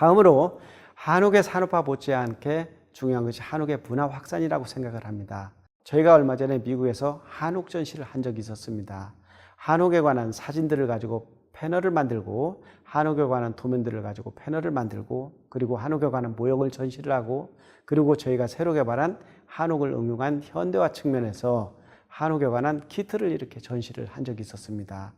다음으로 한옥의 산업화 못지않게 중요한 것이 한옥의 문화 확산이라고 생각을 합니다. 저희가 얼마 전에 미국에서 한옥 전시를 한 적이 있었습니다. 한옥에 관한 사진들을 가지고 패널을 만들고 한옥에 관한 도면들을 가지고 패널을 만들고 그리고 한옥에 관한 모형을 전시를 하고 그리고 저희가 새로 개발한 한옥을 응용한 현대화 측면에서 한옥에 관한 키트를 이렇게 전시를 한 적이 있었습니다.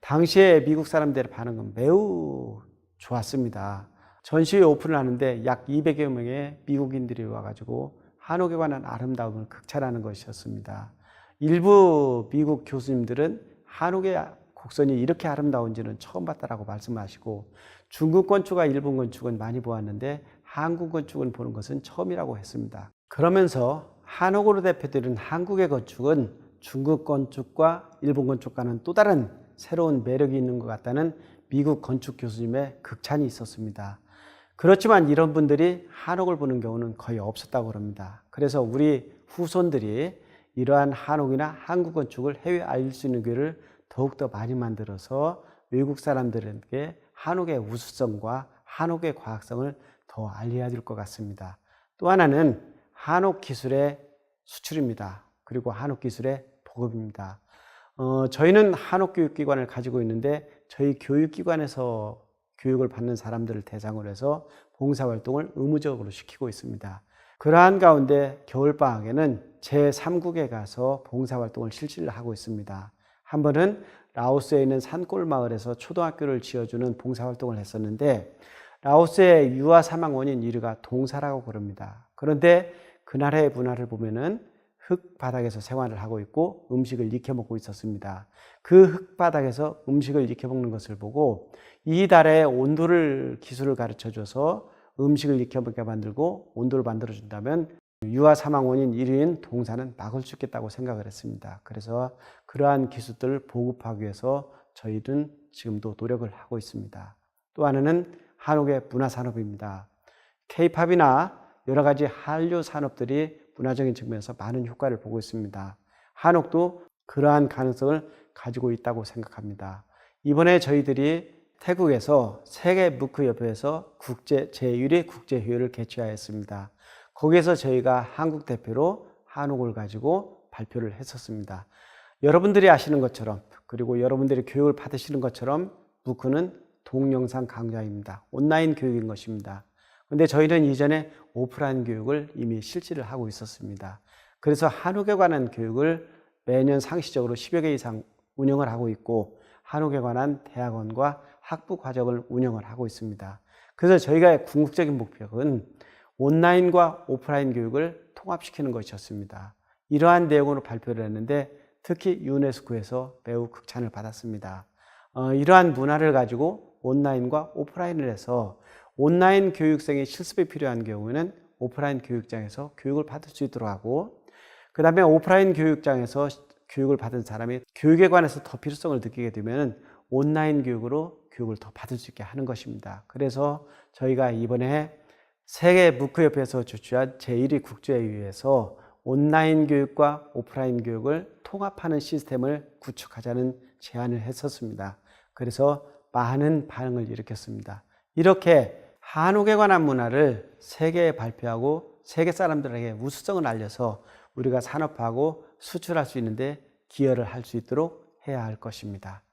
당시에 미국 사람들의 반응은 매우 좋았습니다. 전시 오픈을 하는데 약 200여 명의 미국인들이 와가지고 한옥에 관한 아름다움을 극찬하는 것이었습니다. 일부 미국 교수님들은 한옥의 곡선이 이렇게 아름다운지는 처음 봤다라고 말씀하시고 중국 건축과 일본 건축은 많이 보았는데 한국 건축은 보는 것은 처음이라고 했습니다. 그러면서 한옥으로 대표되는 한국의 건축은 중국 건축과 일본 건축과는 또 다른 새로운 매력이 있는 것 같다는 미국 건축 교수님의 극찬이 있었습니다. 그렇지만 이런 분들이 한옥을 보는 경우는 거의 없었다고 합니다. 그래서 우리 후손들이 이러한 한옥이나 한국 건축을 해외 알릴 수 있는 기회를 더욱더 많이 만들어서 외국 사람들에게 한옥의 우수성과 한옥의 과학성을 더 알려야 될 것 같습니다. 또 하나는 한옥 기술의 수출입니다. 그리고 한옥 기술의 보급입니다. 어, 저희는 한옥 교육기관을 가지고 있는데 저희 교육기관에서 교육을 받는 사람들을 대상으로 해서 봉사활동을 의무적으로 시키고 있습니다. 그러한 가운데 겨울방학에는 제3국에 가서 봉사활동을 실시를 하고 있습니다. 한 번은 라오스에 있는 산골 마을에서 초등학교를 지어주는 봉사활동을 했었는데 라오스의 유아 사망 원인 1위가 동사라고 그럽니다. 그런데 그 나라의 문화를 보면은 흙바닥에서 생활을 하고 있고 음식을 익혀 먹고 있었습니다. 그 흙바닥에서 음식을 익혀 먹는 것을 보고 이 달에 온도를 기술을 가르쳐 줘서 음식을 익혀 먹게 만들고 온도를 만들어 준다면 유아 사망 원인 1위인 동사는 막을 수 있겠다고 생각을 했습니다. 그래서 그러한 기술들을 보급하기 위해서 저희는 지금도 노력을 하고 있습니다. 또 하나는 한옥의 문화 산업입니다. K-팝이나 여러 가지 한류 산업들이 문화적인 측면에서 많은 효과를 보고 있습니다. 한옥도 그러한 가능성을 가지고 있다고 생각합니다. 이번에 저희들이 태국에서 세계 무크 협회에서 국제 제1회 국제 회의를 개최하였습니다. 거기에서 저희가 한국 대표로 한옥을 가지고 발표를 했었습니다. 여러분들이 아시는 것처럼 그리고 여러분들이 교육을 받으시는 것처럼 무크는 동영상 강좌입니다. 온라인 교육인 것입니다. 근데 저희는 이전에 오프라인 교육을 이미 실시를 하고 있었습니다. 그래서 한옥에 관한 교육을 매년 상시적으로 10여 개 이상 운영을 하고 있고 한옥에 관한 대학원과 학부 과정을 운영을 하고 있습니다. 그래서 저희가 궁극적인 목표는 온라인과 오프라인 교육을 통합시키는 것이었습니다. 이러한 내용으로 발표를 했는데 특히 유네스코에서 매우 극찬을 받았습니다. 어, 이러한 문화를 가지고 온라인과 오프라인을 해서 온라인 교육생의 실습이 필요한 경우에는 오프라인 교육장에서 교육을 받을 수 있도록 하고 그 다음에 오프라인 교육장에서 교육을 받은 사람이 교육에 관해서 더 필요성을 느끼게 되면 온라인 교육으로 교육을 더 받을 수 있게 하는 것입니다. 그래서 저희가 이번에 세계 무크협회에서 주최한 제1위 국제회의에서 온라인 교육과 오프라인 교육을 통합하는 시스템을 구축하자는 제안을 했었습니다. 그래서 많은 반응을 일으켰습니다. 이렇게 한옥에 관한 문화를 세계에 발표하고 세계 사람들에게 우수성을 알려서 우리가 산업화하고 수출할 수 있는데 기여를 할 수 있도록 해야 할 것입니다.